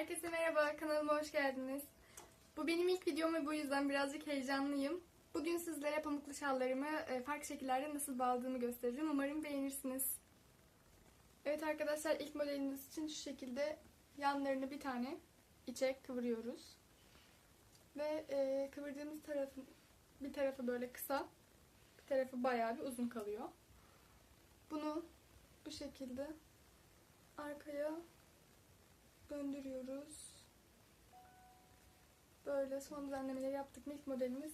Herkese merhaba, kanalıma hoş geldiniz. Bu benim ilk videom ve bu yüzden birazcık heyecanlıyım. Bugün sizlere pamuklu şallarımı e, farklı şekillerde nasıl bağladığımı göstereceğim. Umarım beğenirsiniz. Evet arkadaşlar ilk modelimiz için şu şekilde yanlarını bir tane içe kıvırıyoruz. Ve e, kıvırdığımız tarafın bir tarafı böyle kısa, bir tarafı bayağı bir uzun kalıyor. Bunu bu şekilde arkaya döndürüyoruz. Böyle son düzenlemeleri yaptık. İlk modelimiz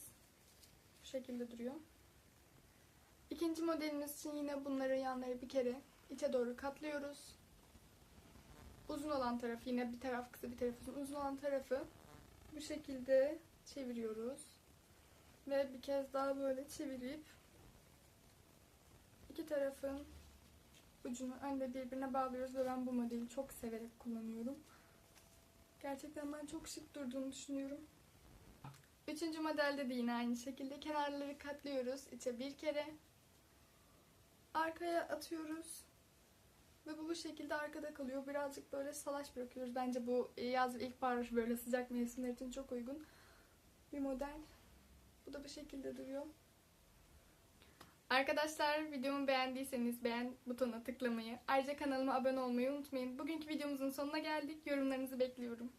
bu şekilde duruyor. İkinci modelimiz için yine bunları yanları bir kere içe doğru katlıyoruz. Uzun olan tarafı yine bir taraf kısa bir taraf uzun. Uzun olan tarafı bu şekilde çeviriyoruz. Ve bir kez daha böyle çevirip iki tarafın ucunu önde birbirine bağlıyoruz ve ben bu modeli çok severek kullanıyorum. Gerçekten ben çok şık durduğunu düşünüyorum. Üçüncü modelde de yine aynı şekilde kenarları katlıyoruz. içe bir kere. Arkaya atıyoruz. Ve bu bu şekilde arkada kalıyor. Birazcık böyle salaş bırakıyoruz. Bence bu yaz ve ilkbahar böyle sıcak mevsimler için çok uygun bir model. Bu da bu şekilde duruyor. Arkadaşlar videomu beğendiyseniz beğen butonuna tıklamayı, ayrıca kanalıma abone olmayı unutmayın. Bugünkü videomuzun sonuna geldik. Yorumlarınızı bekliyorum.